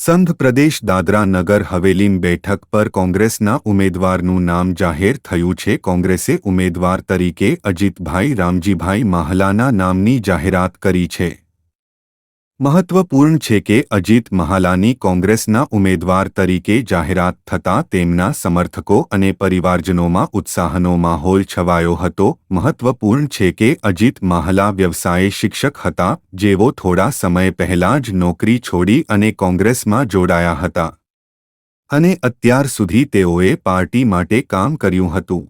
સંઘ પ્રદેશ દાદરા નગર હવેલીમ બેઠક પર કોંગ્રેસના ઉમેદવારનું નામ જાહેર થયું છે. કોંગ્રેસે ઉમેદવાર તરીકે અજીતભાઈ, રામજીભાઈ માહલાના નામની જાહેરાત કરી છે. મહત્વપૂર્ણ છે કે અજીત મહાલાની કોંગ્રેસના ઉમેદવાર તરીકે જાહેરાત થતાં તેમના સમર્થકો અને પરિવારજનોમાં ઉત્સાહનો માહોલ છવાયો હતો. મહત્વપૂર્ણ છે કે અજીત મહાલા વ્યવસાયે શિક્ષક હતા, જેઓ થોડા સમય પહેલા જ નોકરી છોડી અને કોંગ્રેસમાં જોડાયા હતા. અને અત્યાર સુધી તેઓએ પાર્ટી માટે કામ કર્યું હતું.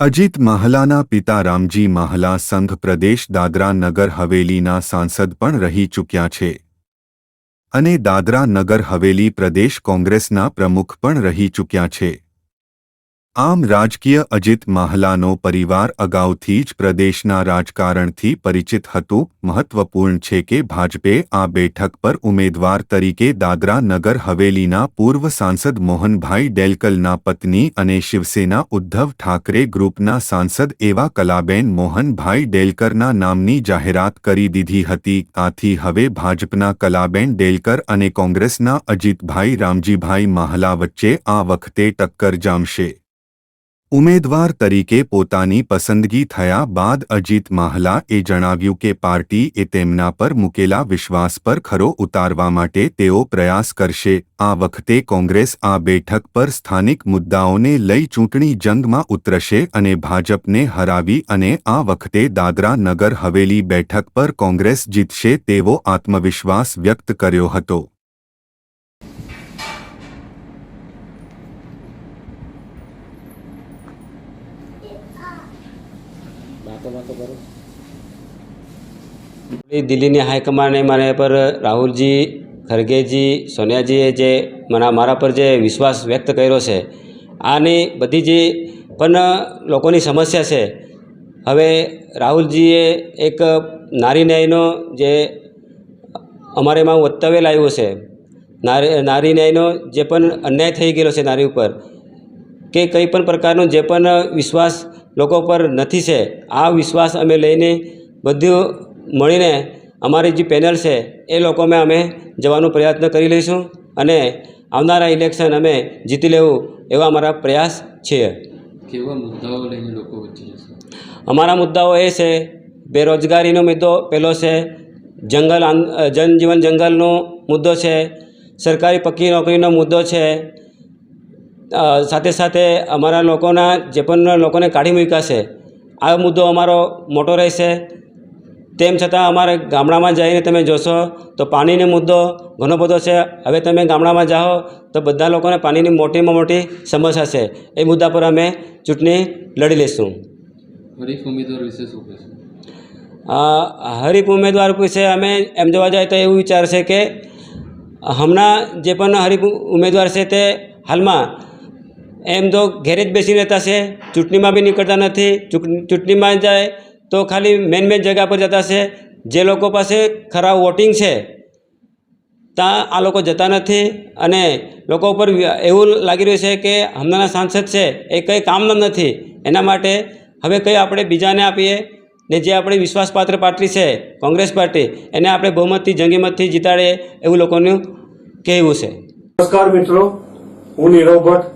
અજીત માહલાના પિતા રામજી માહલા સંઘ પ્રદેશ દાદરા નગર હવેલીના સાંસદ પણ રહી ચૂક્યા છે. અને દાદરા નગર હવેલી પ્રદેશ કોંગ્રેસના પ્રમુખ પણ રહી ચૂક્યા છે. આમ રાજકીય અજીત માહલાનો પરિવાર અગાઉથી જ પ્રદેશના રાજકારણથી પરિચિત હતું. મહત્વપૂર્ણ છે કે ભાજપે આ બેઠક પર ઉમેદવાર તરીકે દાદરા નગર હવેલીના પૂર્વ સાંસદ મોહનભાઈ ડેલકલના પત્ની અને શિવસેના ઉદ્ધવ ઠાકરે ગ્રુપના સાંસદ એવા કલાબેન મોહનભાઈ ડેલકરના નામની જાહેરાત કરી દીધી હતી. આથી હવે ભાજપના કલાબેન ડેલકર અને કોંગ્રેસના અજીતભાઈ રામજીભાઈ માહલા વચ્ચે આ વખતે ટક્કર જામશે. ઉમેદવાર તરીકે પોતાની પસંદગી થયા બાદ અજીત માહલા એ જણાવ્યું કે પાર્ટી એ તેમના પર મૂકેલા વિશ્વાસ પર ખરો ઉતારવા માટે તેઓ પ્રયાસ કરશે. આ વખતે કોંગ્રેસ આ બેઠક પર સ્થાનિક મુદ્દાઓને લઈ ચૂંટણી જંગમાં ઉતરશે અને ભાજપને હરાવી અને આ વખતે દાદરા નગર હવેલી બેઠક પર કોંગ્રેસ જીતશે તેવો આત્મવિશ્વાસ વ્યક્ત કર્યો હતો. દિલ્હીની હાઈકમાન્ડ મને પર રાહુલજી, ખરગેજી, સોનિયાજીએ જે મને મારા પર જે વિશ્વાસ વ્યક્ત કર્યો છે, આની બધી જે પણ લોકોની સમસ્યા છે, હવે રાહુલજીએ એક નારી ન્યાયનો જે અમારે એમાં વક્તવ્ય લાવ્યું છે, નારી નારી ન્યાયનો જે પણ અન્યાય થઈ ગયેલો છે નારી ઉપર, કે કંઈ પણ પ્રકારનો જે પણ વિશ્વાસ લોકો પર નથી છે. આ વિશ્વાસ અમે લઈને બધું મળીને અમારી જે પેનલ છે એ લોકોમાં અમે જવાનો પ્રયત્ન કરી લઈશું અને આવનારા ઇલેક્શન અમે જીતી લેવું એવા અમારા પ્રયાસ છે. કેવા મુદ્દાઓ લઈને લોકો વચ્ચે અમારા મુદ્દાઓ એ છે બેરોજગારીનો મુદ્દો પહેલો છે જંગલ જનજીવન જંગલનો મુદ્દો છે સરકારી પક્કી નોકરીનો મુદ્દો છે સાથે સાથે અમારા લોકોના જે પણ લોકોને કાઢી મૂક્યા છે આ મુદ્દો અમારો મોટો રહેશે. તેમ છતાં અમારે ગામડામાં જઈને તમે જોશો તો પાણીનો મુદ્દો ઘણો બધો છે. હવે તમે ગામડામાં જાઓ તો બધા લોકોને પાણીની મોટીમાં મોટી સમસ્યા છે. એ મુદ્દા પર અમે ચૂંટણી લડી લઈશું. હરીફ ઉમેદવાર વિશે શું કહેશો? હરીફ ઉમેદવાર વિશે અમે એમ જોવા જાય તો એવું વિચાર છે કે હમણાં જે પણ હરીફ ઉમેદવાર છે તે હાલમાં એમ તો ઘેરે જ બેસી રહેતા છે, ચૂંટણીમાં બી નીકળતા નથી, ચૂંટ- ચૂંટણીમાં જાય તો ખાલી મેન મેન જગ્યા પર જતા છે. જે લોકો પાસે ખરા વોટિંગ છે, ત્યાં આ લોકો જતા નથી અને લોકો ઉપર એવું લાગી રહ્યું છે કે હમણાંના સાંસદ છે, એ કંઈ કામના નથી. એના માટે હવે કંઈ આપણે બીજાને આપીએ ને જે આપણી વિશ્વાસપાત્ર પાર્ટી છે, કોંગ્રેસ પાર્ટી, એને આપણે બહુમતથી, જંગીમતથી જીતાડીએ એવું લોકોનું કહેવું છે. નમસ્કાર મિત્રો, હું નીરવ ભટ્ટ